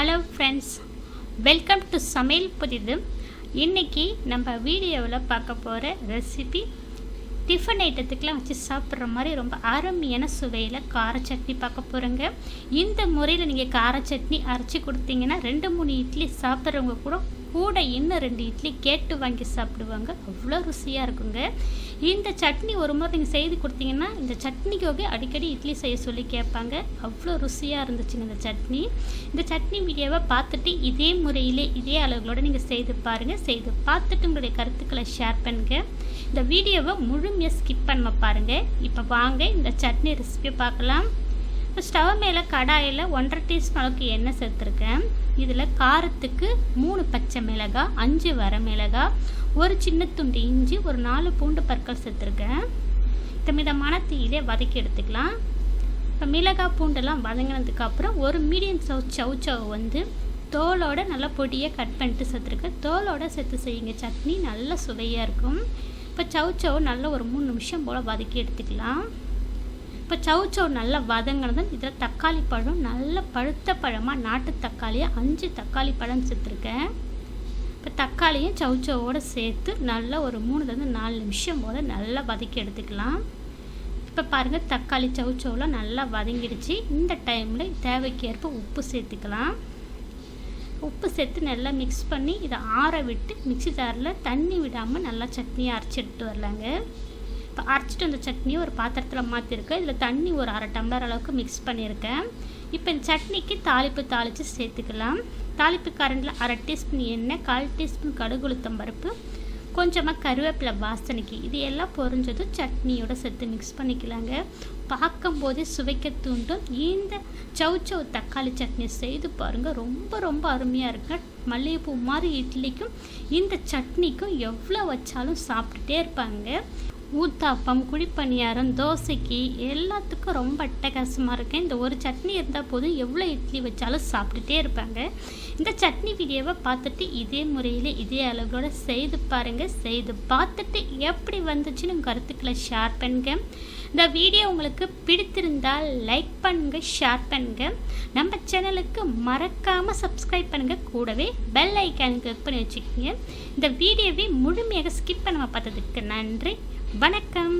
Hello friends welcome to சமையல் புதிது இன்றைக்கி நம்ம வீடியோவில் பார்க்க போகிற ரெசிபி டிஃபன் ஐட்டத்துக்கெலாம் வச்சு சாப்பிட்ற மாதிரி ரொம்ப அருமையான சுவையில் கார சட்னி பார்க்க போகிறோங்க இந்த முறையில் நீங்கள் கார சட்னி அரைச்சி கொடுத்தீங்கன்னா ரெண்டு மூணு இட்லி சாப்பிட்றவங்க கூட கூட இன்னும் ரெண்டு இட்லி கேட்டு வாங்கி சாப்பிடுவாங்க. அவ்வளோ ருசியாக இருக்குங்க. இந்த சட்னி ஒரு முறை நீங்கள் செய்து கொடுத்தீங்கன்னா இந்த சட்னிக்காக அடிக்கடி இட்லி செய்ய சொல்லி கேட்பாங்க. அவ்வளோ ருசியாக இருந்துச்சுங்க இந்த சட்னி. இந்த சட்னி வீடியோவை பார்த்துட்டு இதே முறையிலே இதே அளவுகளோடு நீங்கள் செய்து பாருங்கள் செய்து பார்த்துட்டு உங்களுடைய கருத்துக்களை ஷேர் பண்ணுங்க. இந்த வீடியோவை முழுமையாக ஸ்கிப் பண்ண பாருங்கள் இப்போ வாங்க இந்த சட்னி ரெசிபியை பார்க்கலாம். இப்போ ஸ்டவ் மேலே கடாயில் ஒன்றரை டீஸ்பூன் அளவுக்கு எண்ணெய் சேர்த்துருக்கேன். இதில் காரத்துக்கு மூணு பச்சை மிளகாய் அஞ்சு வர மிளகாய் ஒரு சின்ன துண்டு இஞ்சி ஒரு நாலு பூண்டு பற்கள் சேர்த்துருக்கேன். இந்த மிதமான தீயிலே வதக்கி எடுத்துக்கலாம். இப்போ மிளகாய் பூண்டெல்லாம் வதங்கினதுக்கப்புறம் ஒரு மீடியம் சவு சவு சவு வந்து தோலோட நல்லா பொடியை கட் பண்ணிட்டு சேர்த்துருக்கேன். தோலோட சேர்த்து செய்யுங்க. சட்னி நல்ல சுவையாக இருக்கும். இப்போ சவு சவு நல்லா ஒரு மூணு நிமிஷம் போல் வதக்கி எடுத்துக்கலாம். இப்போ சவுச்சவு நல்லா வதங்கினதும் இதில் தக்காளி பழம் நல்ல பழுத்த பழமாக நாட்டு தக்காளியாக அஞ்சு தக்காளி பழம் சேர்த்துருக்கேன் இப்போ தக்காளியும் சவுச்சவோடு சேர்த்து நல்லா ஒரு மூணுலேருந்து நாலு நிமிஷம் போல் நல்லா வதக்கி எடுத்துக்கலாம். இப்போ பாருங்கள் தக்காளி சவுச்சவுலாம் நல்லா வதங்கிடுச்சு. இந்த டைமில் தேவைக்கேற்ப உப்பு சேர்த்துக்கலாம். உப்பு சேர்த்து நல்லா மிக்ஸ் பண்ணி இதை ஆற விட்டு மிக்சி ஜாரில் தண்ணி விடாமல் நல்லா சட்னியை அரைச்சி எடுத்து வரலாங்க. இப்போ அரைச்சிட்டு அந்த சட்னியை ஒரு பாத்திரத்தில் மாற்றிருக்கேன் இதில் தண்ணி ஒரு அரை டம்ளர் அளவுக்கு மிக்ஸ் பண்ணியிருக்கேன் இப்போ இந்த சட்னிக்கு தாளிப்பு தாளித்து சேர்த்துக்கலாம். தாளிப்பு கரண்டில் அரை டீஸ்பூன் எண்ணெய் கால் டீஸ்பூன் கடுகுளுத்தம் பருப்பு கொஞ்சமாக கருவேப்பிலை வாசனைக்கு இது எல்லாம் பொரிஞ்சதும் சட்னியோட சேர்த்து மிக்ஸ் பண்ணிக்கலாங்க. பார்க்கும்போதே சுவைக்க தூண்டும். இந்த சவு சவு தக்காளி சட்னி செய்து பாருங்கள் ரொம்ப ரொம்ப அருமையாக இருக்கு. மல்லிகைப்பூ மாதிரி இட்லிக்கும் இந்த சட்னிக்கும் எவ்வளோ வச்சாலும் சாப்பிட்டுட்டே இருப்பாங்க. ஊத்தாப்பம் குழிப்பணியாரம் தோசைக்கு எல்லாத்துக்கும் ரொம்ப அட்டகாசமாக இருக்கேன். இந்த ஒரு சட்னி இருந்தால் போதும் எவ்வளோ இட்லி வச்சாலும் சாப்பிட்டுட்டே இருப்பாங்க. இந்த சட்னி வீடியோவை பார்த்துட்டு இதே முறையில் இதே அளவுகளோட செய்து பாருங்கள் செய்து பார்த்துட்டு எப்படி வந்துச்சுன்னு கருத்துக்களை ஷேர் பண்ணுங்க. இந்த வீடியோ உங்களுக்கு பிடித்திருந்தால் லைக் பண்ணுங்கள் ஷேர் பண்ணுங்கள் நம்ம சேனலுக்கு மறக்காமல் சப்ஸ்கிரைப் பண்ணுங்க. கூடவே பெல் ஐக்கான் கிளிக் பண்ணி வச்சுக்கோங்க. இந்த வீடியோவை முழுமையாக ஸ்கிப் பண்ணாமல் பார்த்ததுக்கு நன்றி. வணக்கம்.